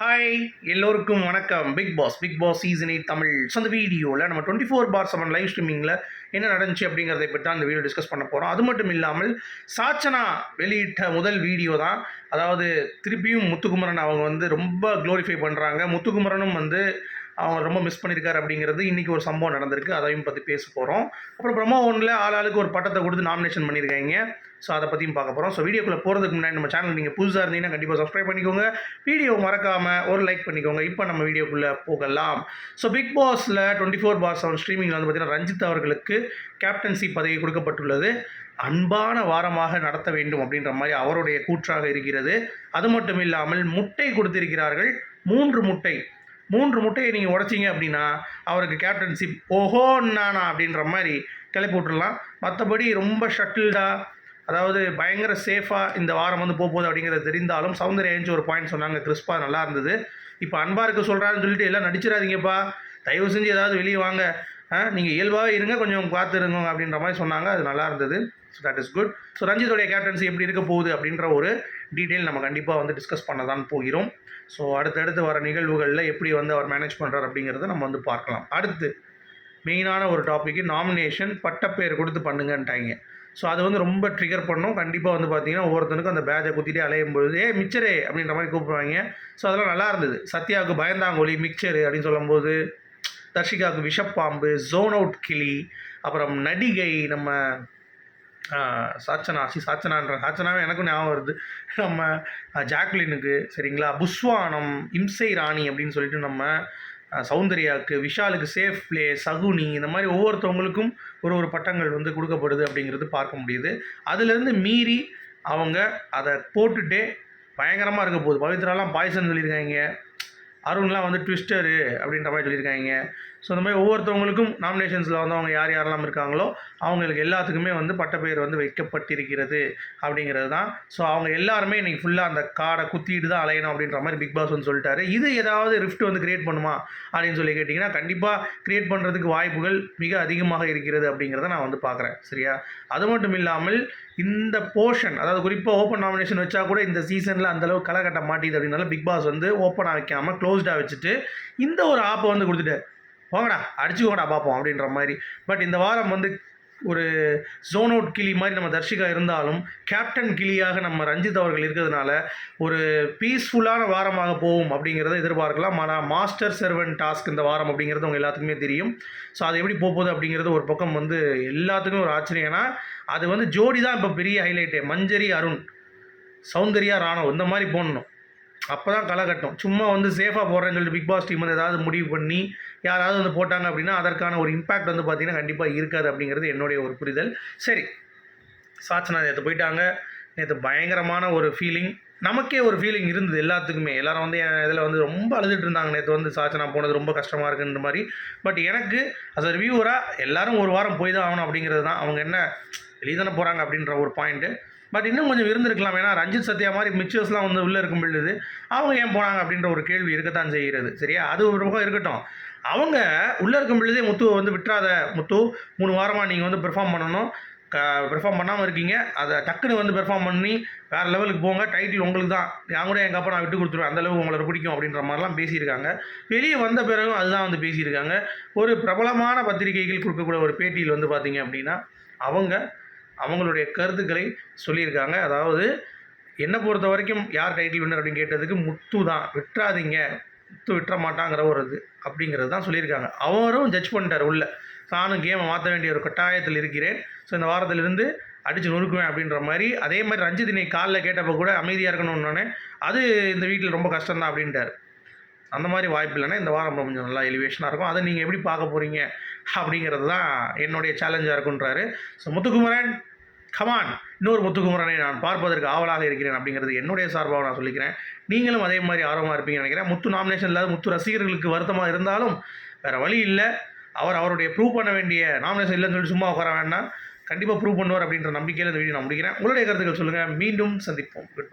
Hi எல்லோருக்கும் வணக்கம். Big boss big boss season eight Tamil. So அந்த வீடியோவில் நம்ம twenty four bar seven live ஸ்ட்ரீமிங்கில் என்ன நடந்துச்சு அப்படிங்கிறத பற்றி தான் வீடியோ டிஸ்கஸ் பண்ண போகிறோம் அது மட்டும் இல்லாமல் சாச்சனா வெளியிட்ட முதல் வீடியோ தான். அதாவது திருப்பியும் முத்துக்குமரன் அவங்க வந்து ரொம்ப க்ளோரிஃபை பண்ணுறாங்க முத்துக்குமரனும் வந்து அவங்க ரொம்ப மிஸ் பண்ணியிருக்காரு அப்படிங்கிறது இன்றைக்கி ஒரு சம்பவம் நடந்திருக்கு. அதையும் பற்றி பேச போகிறோம் அப்புறம் பிரம்மா ஒன்றில் ஆள் ஆளுக்கு ஒரு பட்டத்தை கொடுத்து நாமினேஷன் பண்ணியிருக்காங்க ஸோ அதை பற்றியும் பார்க்க போகிறோம் ஸோ வீடியோக்குள்ளே போகிறதுக்கு முன்னாடி நம்ம சேனல் நீங்கள் புதுசாக இருந்தீங்கன்னா கண்டிப்பாக சப்ஸ்கிரைப் பண்ணிக்கோங்க. வீடியோ மறக்காமல் ஒரு லைக் பண்ணிக்கோங்க. இப்போ நம்ம வீடியோக்குள்ளே போகலாம். ஸோ பிக் பாஸில் டுவெண்ட்டி ஃபோர் பார் செவன் ஸ்ட்ரீமிங்கில் வந்து பார்த்தீங்கன்னா ரஞ்சித் அவர்களுக்கு கேப்டன்சி பதவி கொடுக்கப்பட்டுள்ளது. அன்பான வாரமாக நடத்த வேண்டும் அப்படின்ற மாதிரி அவருடைய கூற்றாக இருக்கிறது. அது மட்டும் இல்லாமல் முட்டை கொடுத்திருக்கிறார்கள். மூன்று முட்டை. மூன்று முட்டையை நீங்கள் உடைச்சிங்க அப்படின்னா அவருக்கு கேப்டன்ஷிப் ஓஹோ நானா அப்படின்ற மாதிரி கிளப்பி விட்டுடலாம் மற்றபடி ரொம்ப ஷட்டில்டாக அதாவது பயங்கர சேஃபாக இந்த வாரம் வந்து போகுது அப்படிங்கிறது தெரிந்தாலும் சௌந்தர்யா ஏஞ்சி ஒரு பாயிண்ட் சொன்னாங்க. கிறிஸ்பா நல்லா இருந்தது. இப்போ அன்பாக இருக்க சொல்கிறாருன்னு சொல்லிட்டு எல்லாம் நடிச்சிடாதீங்கப்பா. தயவு செஞ்சு ஏதாவது வெளியே வாங்க. நீங்கள் இயல்பாகவே இருங்க கொஞ்சம் பார்த்துருங்க அப்படின்ற மாதிரி சொன்னாங்க. அது நல்லா இருந்தது. So that is good so ரஞ்சித்துடைய captaincy எப்படி இருக்க போகுது அப்படின்ற ஒரு டீட்டெயில் நம்ம கண்டிப்பாக வந்து டிஸ்கஸ் பண்ண தான் போகிறோம். ஸோ அடுத்தடுத்து வர நிகழ்வுகளில் எப்படி வந்து அவர் மேனேஜ் பண்ணுறார் அப்படிங்கிறத நம்ம வந்து பார்க்கலாம். அடுத்து மெயினான ஒரு டாப்பிக்கு நாமினேஷன் பட்டப்பேர் கொடுத்து பண்ணுங்கன்ட்டாங்க. ஸோ அது வந்து ரொம்ப ட்ரிகர் பண்ணும். கண்டிப்பாக வந்து பார்த்தீங்கன்னா ஒவ்வொருத்தனுக்கும் அந்த பேஜை குத்திட்டே அலையும் பொழுது ஏ மிச்சரே! அப்படின்ற மாதிரி கூப்பிடுவாங்க. ஸோ அதெல்லாம் நல்லா இருந்தது. சத்யாவுக்கு பயந்தாங்கொலி மிக்சரு அப்படின்னு சொல்லும்போது தர்ஷிகாவுக்கு விஷப்பாம்பு ஜோன் அவுட் கிளி அப்புறம் நடிகை நம்ம சாச்சனா சி சாச்சனான்ற சாச்சனாவே எனக்கும் ஞாபகம் வருது. நம்ம ஜாக்லினுக்கு சரிங்களா? புஸ்வானம் இம்சை ராணி அப்படின்னு சொல்லிட்டு நம்ம சௌந்தர்யாவுக்கு விஷாலுக்கு சேஃப் பிளே சகுனி இந்த மாதிரி ஒவ்வொருத்தவங்களுக்கும் ஒரு ஒரு பட்டங்கள் வந்து கொடுக்கப்படுது அப்படிங்கிறது பார்க்க முடியுது. அதுலேருந்து மீறி அவங்க அதை போட்டுட்டே பயங்கரமாக இருக்க போகுது. பவித்ராலாம் பாய்சன் சொல்லியிருக்காங்க. அருண்லாம் வந்து ட்விஸ்டரு அப்படின்ற மாதிரி சொல்லியிருக்காங்க. ஸோ இந்த மாதிரி ஒவ்வொருத்தவங்களுக்கும் நாமினேஷன்ஸில் வந்தவங்க யார் யாரெல்லாம் இருக்காங்களோ அவங்களுக்கு எல்லாத்துக்குமே வந்து பட்டப்பெயர் வந்து வைக்கப்பட்டிருக்கிறது அப்படிங்கிறது தான். ஸோ அவங்க எல்லாருமே இன்றைக்கி ஃபுல்லாக அந்த காடை குத்திட்டு தான் அலையணும் அப்படின்ற மாதிரி பிக் பாஸ் வந்து சொல்லிட்டாரு. இது ஏதாவது ரிஃப்ட் வந்து கிரியேட் பண்ணுமா அப்படின்னு சொல்லி கேட்டிங்கன்னா கண்டிப்பாக கிரியேட் பண்ணுறதுக்கு வாய்ப்புகள் மிக அதிகமாக இருக்கிறது அப்படிங்கிறத நான் வந்து பார்க்குறேன். சரியா? அது மட்டும் இல்லாமல் இந்த போர்ஷன் அதாவது குறிப்பாக ஓப்பன் நாமினேஷன் வச்சா கூட இந்த சீசனில் அந்தளவு களை கட்ட மாட்டேது அப்படின்னால பிக் பாஸ் வந்து ஓப்பனாக வைக்காமல் க்ளோஸ்டாக வச்சுட்டு இந்த ஒரு ஆப்பை வந்து கொடுத்துட்டார். போங்கடா அடிச்சுக்கோங்கடா பார்ப்போம் அப்படின்ற மாதிரி. பட் இந்த வாரம் வந்து ஒரு ஜோன் அவுட் கிளி மாதிரி நம்ம தர்ஷிகா இருந்தாலும் கேப்டன் கிளியாக நம்ம ரஞ்சித் அவர்கள் இருக்கிறதுனால ஒரு பீஸ்ஃபுல்லான வாரமாக போகும் அப்படிங்கிறத எதிர்பார்க்கலாம். ஆனால் மாஸ்டர் சர்வன் டாஸ்க் இந்த வாரம் அப்படிங்கிறது அவங்க எல்லாத்துக்குமே தெரியும். ஸோ அது எப்படி போகுது அப்படிங்கிறது ஒரு பக்கம் வந்து எல்லாத்துக்குமே ஒரு ஆச்சரியம். ஏன்னா அது வந்து ஜோடி தான் இப்போ பெரிய ஹைலைட்டே மஞ்சரி அருண் சௌந்தர்யா ராணவ் இந்த மாதிரி போடணும். அப்போ தான் களை கட்டும். சும்மா வந்து சேஃபாக போடுறேன்னு சொல்லிட்டு பிக் பாஸ் டீம் வந்து ஏதாவது முடிவு பண்ணி யாராவது வந்து போட்டாங்க அப்படின்னா அதற்கான ஒரு இம்பேக்ட் வந்து பார்த்திங்கன்னா கண்டிப்பாக இருக்காது அப்படிங்கிறது என்னுடைய ஒரு புரிதல். சரி சாச்சனா நேற்று போயிட்டாங்க. நேற்று பயங்கரமான ஒரு ஃபீலிங் நமக்கே ஒரு ஃபீலிங் இருந்தது எல்லாத்துக்குமே. எல்லாரும் வந்து என் இதில் வந்து ரொம்ப அழுதுட்டு இருந்தாங்க. நேற்று வந்து சாச்சனா போனது ரொம்ப கஷ்டமாக இருக்குன்ற மாதிரி. பட் எனக்கு அஸ் அ ரிவ்யூவராக எல்லாரும் ஒரு வாரம் போய் தான் ஆகணும் அப்படிங்கிறது தான். அவங்க என்ன வெளியே தானே போகிறாங்க அப்படின்ற ஒரு பாயிண்ட்டு பட் இன்னும் கொஞ்சம் இருந்திருக்கலாம் ஏன்னா ரஞ்சித் சத்யா மாதிரி மிச்சர்ஸ்லாம் வந்து உள்ளே இருக்கும் பொழுது அவங்க ஏன் போனாங்க அப்படின்ற ஒரு கேள்வி இருக்கத்தான் செய்கிறது. சரியா? அது ஒரு பக்கம் இருக்கட்டும். அவங்க உள்ளே இருக்கும் பொழுதே முத்துவை வந்து விட்டுறாத முத்து மூணு வாரமாக நீங்கள் வந்து பெர்ஃபார்ம் பண்ணணும். க பெர்ஃபார்ம் பண்ணாமல் இருக்கீங்க. அதை டக்குன்னு வந்து பெர்ஃபார்ம் பண்ணி வேறு லெவலுக்கு போங்க. டைட்டில் உங்களுக்கு தான். நான் கூட எங்கள் அப்பா நான் விட்டு கொடுத்துருவேன். அந்தளவு உங்களை பிடிக்கும் அப்படின்ற மாதிரிலாம் பேசியிருக்காங்க. வெளியே வந்த பிறகும் அதுதான் வந்து பேசியிருக்காங்க. ஒரு பிரபலமான பத்திரிகைகள் கொடுக்கக்கூடிய ஒரு பேட்டியில் வந்து பார்த்தீங்க அப்படின்னா அவங்க அவங்களுடைய கருத்துக்களை சொல்லியிருக்காங்க. அதாவது என்னை பொறுத்த வரைக்கும் யார் டைட்டில் வின்னர் அப்படின்னு கேட்டதுக்கு முத்து தான். விட்டுறாதீங்க. முத்து விட்டுற மாட்டாங்கிற ஒரு இது அப்படிங்கிறது தான் சொல்லியிருக்காங்க. அவரும் ஜட்ஜ் பண்ணிட்டார் உள்ள. நானும் கேமை மாற்ற வேண்டிய ஒரு கட்டாயத்தில் இருக்கிறேன். ஸோ இந்த வாரத்திலிருந்து அடித்து நொறுக்குவேன் அப்படின்ற மாதிரி அதே மாதிரி ரஞ்சித் இன்னைக்கு காலில் கேட்டப்போ கூட அமைதியாக இருக்கணும்னோடனே அது இந்த வீட்டில் ரொம்ப கஷ்டம்தான் அப்படின்ட்டார். அந்த மாதிரி வாய்ப்பு இல்லைன்னா இந்த வாரம் கொஞ்சம் நல்லா எலிவேஷனாக இருக்கும். அதை நீங்கள் எப்படி பார்க்க போகிறீங்க அப்படிங்கிறது தான் என்னுடைய சேலஞ்சாக இருக்குன்றாரு. ஸோ முத்துக்குமரன் கமான் இன்னொரு முத்துக்குமரனை நான் பார்ப்பதற்கு ஆவலாக இருக்கிறேன் அப்படிங்கிறது என்னுடைய சார்பாக நான் சொல்லிக்கிறேன். நீங்களும் அதே மாதிரி ஆர்வமாக இருப்பீங்கன்னு நினைக்கிறேன். முத்து நாமினேஷன் இல்லாத முத்து ரசிகர்களுக்கு வருத்தமாக இருந்தாலும் வேறு வழி இல்லை. அவர் அவருடைய ப்ரூவ் பண்ண வேண்டிய நாமினேஷன் இல்லைன்னு சொல்லி சும்மா உட்கார வேண்டாம். கண்டிப்பாக ப்ரூவ் பண்ணுவார் அப்படின்ற நம்பிக்கையில் இந்த வீடியோ நான் முடிக்கிறேன். உங்களுடைய கருத்துக்கள் சொல்லுங்கள் மீண்டும் சந்திப்போம். Good bye